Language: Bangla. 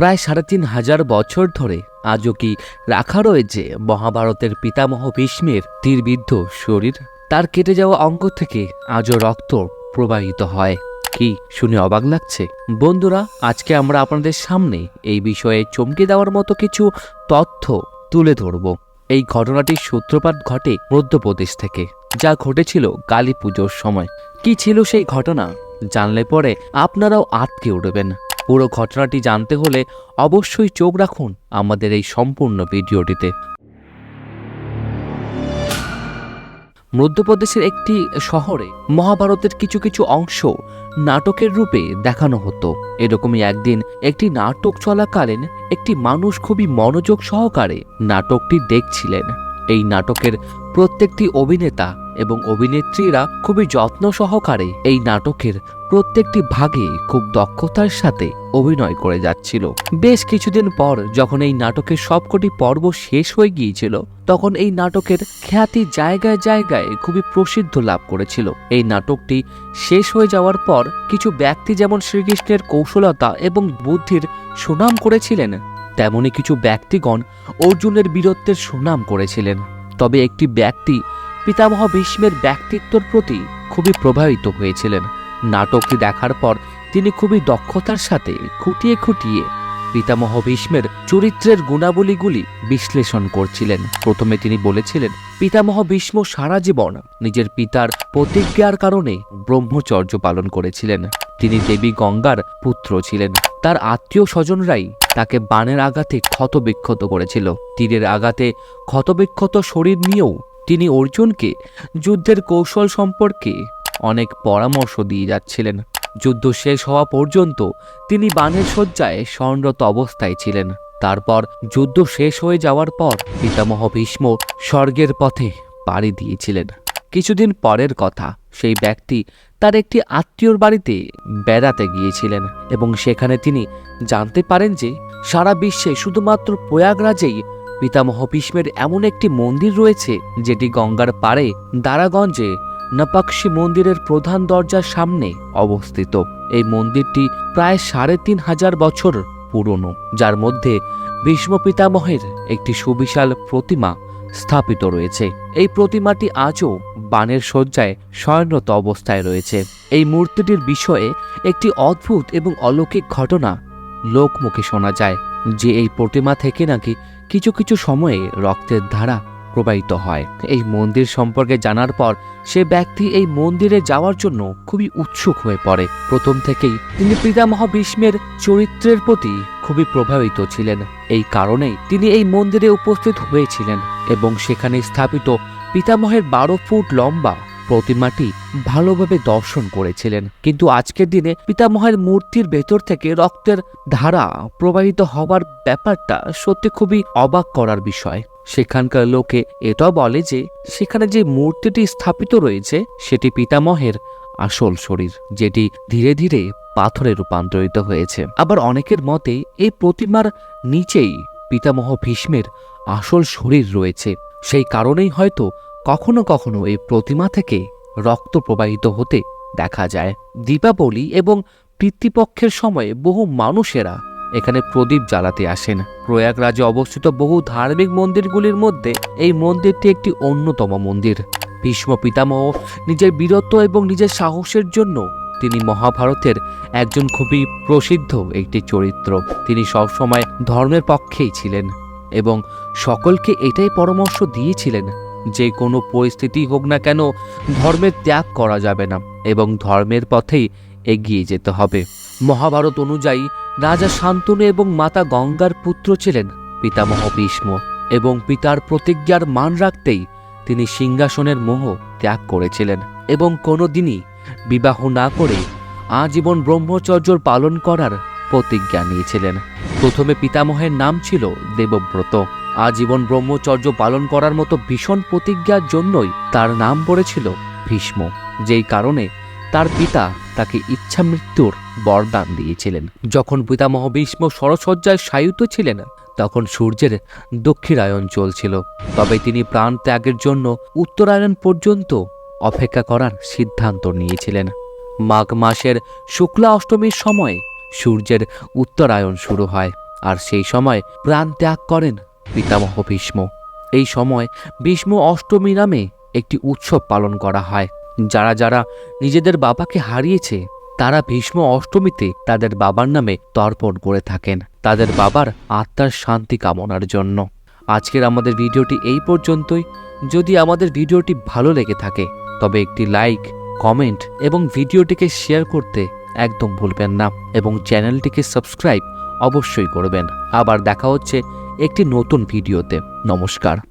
প্রায় সাড়ে তিন হাজার বছর ধরে আজও কি রাখা রয়েছে মহাভারতের পিতামহ ভীষ্মের তীরবিদ্ধ শরীর? তার কেটে যাওয়া অঙ্গ থেকে আজও রক্ত প্রবাহিত হয়। কি শুনে অবাক লাগছে? বন্ধুরা, আজকে আমরা আপনাদের সামনে এই বিষয়ে চমকে দেওয়ার মতো কিছু তথ্য তুলে ধরব। এই ঘটনাটির সূত্রপাত ঘটে মধ্যপ্রদেশ থেকে, যা ঘটেছিল কালী পুজোর সময়। কি ছিল সেই ঘটনা জানলে পরে আপনারাও আটকে উঠবেন। পুরো ঘটনাটি জানতে হলে অবশ্যই চোখ রাখুন আমাদের এই সম্পূর্ণ ভিডিওটিতে। মধ্যপ্রদেশের একটি শহরে মহাভারতের কিছু কিছু অংশ নাটকের রূপে দেখানো হতো। এরকমই একদিন একটি নাটক চলাকালীন একটি মানুষ খুবই মনোযোগ সহকারে নাটকটি দেখছিলেন। এই নাটকের প্রত্যেকটি অভিনেতা এবং অভিনেত্রীরা খুবই যত্ন সহকারে এই নাটকের প্রত্যেকটি ভাগে খুব দক্ষতার সাথে অভিনয় করে যাচ্ছিল। বেশ কিছুদিন পর যখন এই নাটকের সবকটি পর্ব শেষ হয়ে গিয়েছিল, তখন এই নাটকের খ্যাতি জায়গায় জায়গায় খুবই প্রসিদ্ধ লাভ করেছিল। এই নাটকটি শেষ হয়ে যাওয়ার পর কিছু ব্যক্তি যেমন শ্রীকৃষ্ণের কৌশলতা এবং বুদ্ধির সুনাম করেছিলেন, তেমনি কিছু ব্যক্তিগণ অর্জুনের বীরত্বের সুনাম করেছিলেন। তবে একটি ব্যক্তি পিতামহ ভীষ্মের ব্যক্তিত্বর প্রতি খুবই প্রভাবিত হয়েছিলেন। নাটকটি দেখার পর তিনি খুবই দক্ষতার সাথে খুঁটিয়ে খুঁটিয়ে পিতামহ ভীষ্মের চরিত্রের গুণাবলীগুলি বিশ্লেষণ করছিলেন। প্রথমে তিনি বলেছিলেন, পিতামহ ভীষ্ম সারা জীবন নিজের পিতার প্রতিজ্ঞার কারণে ব্রহ্মচর্য পালন করেছিলেন। তিনি দেবী গঙ্গার পুত্র ছিলেন। তার আত্মীয় স্বজনরাই তাকে বানের আঘাতে ক্ষতবিক্ষত করেছিল। তীরের আঘাতে ক্ষতবিক্ষত শরীর নিয়েও তিনি অর্জুনকে যুদ্ধের কৌশল সম্পর্কে অনেক পরামর্শ দিয়ে যাচ্ছিলেন। যুদ্ধ শেষ হওয়া পর্যন্ত তিনি বানের শয্যায় স্মরণরত অবস্থায় ছিলেন। তারপর যুদ্ধ শেষ হয়ে যাওয়ার পর পিতামহ ভীষ্ম স্বর্গের পথে পাড়ি দিয়েছিলেন। কিছুদিন পরের কথা, সেই ব্যক্তি তার একটি আত্মীয়র বাড়িতে বেড়াতে গিয়েছিলেন এবং সেখানে তিনি জানতে পারেন যে সারা বিশ্বে শুধুমাত্র প্রয়াগরাজেই পিতামহ ভীষ্মের এমন একটি মন্দির রয়েছে যেটি গঙ্গার পাড়ে দারাগঞ্জে নপাক্ষী মন্দিরের প্রধান দরজার সামনে অবস্থিত। এই মন্দিরটি প্রায় সাড়ে তিন হাজার বছর পুরনো, যার মধ্যে ভীষ্ম পিতামহের একটি সুবিশাল প্রতিমা স্থাপিত রয়েছে। এই প্রতিমাটি আজও বানের শয্যায় শয়নরত অবস্থায় রয়েছে। এই মূর্তিটির বিষয়ে একটি অদ্ভুত এবং অলৌকিক ঘটনা লোকমুখে শোনা যায়। যে এই প্রতিমা থেকে নাকি কিছু কিছু সময়ে রক্তের ধারা প্রবাহিত হয়। এই মন্দির সম্পর্কে জানার পর সে ব্যক্তি এই মন্দিরে যাওয়ার জন্য খুবই উৎসুক হয়ে পড়ে। প্রথম থেকেই তিনি পিতামহ ভীষ্মের চরিত্রের প্রতি খুবই প্রভাবিত ছিলেন। এই কারণেই তিনি এই মন্দিরে উপস্থিত হয়েছিলেন এবং সেখানে স্থাপিত পিতামহের বারো ফুট লম্বা প্রতিমাটি ভালোভাবে দর্শন করেছিলেন। কিন্তু আজকের দিনে পিতামহের মূর্তির ভেতর থেকে রক্তের ধারা প্রবাহিত হওয়ার ব্যাপারটা সত্যি খুবই অবাক করার বিষয়। সেখানকার লোকে এটাও বলে যে, সেখানে যে মূর্তিটি স্থাপিত রয়েছে, সেটি পিতামহের আসল শরীর, যেটি ধীরে ধীরে পাথরে রূপান্তরিত হয়েছে। আবার অনেকের মতে, এই প্রতিমার নিচেই পিতামহ ভীষ্মের আসল শরীর রয়েছে। সেই কারণেই হয়তো কখনো কখনো এই প্রতিমা থেকে রক্ত প্রবাহিত হতে দেখা যায়। দীপাবলি এবং পিতৃপক্ষের সময়ে বহু মানুষেরা এখানে প্রদীপ জ্বালাতে আসেন। প্রয়াগরাজে অবস্থিত বহু ধার্মিক মন্দিরগুলির মধ্যে এই মন্দিরটি একটি অন্যতম মন্দির। ভীষ্ম পিতামহ নিজের বীরত্ব এবং নিজের সাহসের জন্য তিনি মহাভারতের একজন খুবই প্রসিদ্ধ একটি চরিত্র। তিনি সবসময় ধর্মের পক্ষেই ছিলেন এবং সকলকে এটাই পরামর্শ দিয়েছিলেন যে কোনো পরিস্থিতি হোক না কেন, ধর্মের ত্যাগ করা যাবে না এবং ধর্মের পথেই এগিয়ে যেতে হবে। মহাভারত অনুযায়ী রাজা শান্তনু এবং মাতা গঙ্গার পুত্র ছিলেন পিতামহ ভীষ্ম এবং পিতার প্রতিজ্ঞার মান রাখতেই তিনি সিংহাসনের মোহ ত্যাগ করেছিলেন এবং কোনোদিনই বিবাহ না করে আজীবন ব্রহ্মচর্যর পালন করার প্রতিজ্ঞা নিয়েছিলেন। প্রথমে পিতামহের নাম ছিল দেবব্রত। আজীবন ব্রহ্মচর্য পালন করার মতো ভীষণ প্রতিজ্ঞার জন্যই তার নাম পড়েছিল ভীষ্ম, যেই কারণে তার পিতা তাকে ইচ্ছা মৃত্যুর বরদান দিয়েছিলেন। যখন পিতামহ ভীষ্ম সরসজ্জায় শায়িত ছিলেন, তখন সূর্যের দক্ষিণায়ন চলছিল। তবে তিনি প্রাণ ত্যাগের জন্য উত্তরায়ণ পর্যন্ত অপেক্ষা করার সিদ্ধান্ত নিয়েছিলেন। মাঘ মাসের শুক্লা অষ্টমীর সময়ে সূর্যের উত্তরায়ণ শুরু হয়, আর সেই সময় প্রাণ ত্যাগ করেন পিতামহ ভীষ্ম। এই সময় ভীষ্ম অষ্টমী নামে একটি উৎসব পালন করা হয়। যারা যারা নিজেদের বাবাকে হারিয়েছে, তারা ভীষ্ম অষ্টমীতে তাদের বাবার নামে তর্পণ করে থাকেন, তাদের বাবার আত্মার শান্তি কামনার জন্য। আজকের আমাদের ভিডিওটি এই পর্যন্তই। যদি আমাদের ভিডিওটি ভালো লেগে থাকে, তবে একটি লাইক, কমেন্ট এবং ভিডিওটিকে শেয়ার করতে একদম ভুলবেন না এবং চ্যানেলটিকে সাবস্ক্রাইব অবশ্যই করবেন। আবার দেখা হচ্ছে একটি নতুন ভিডিওতে। নমস্কার।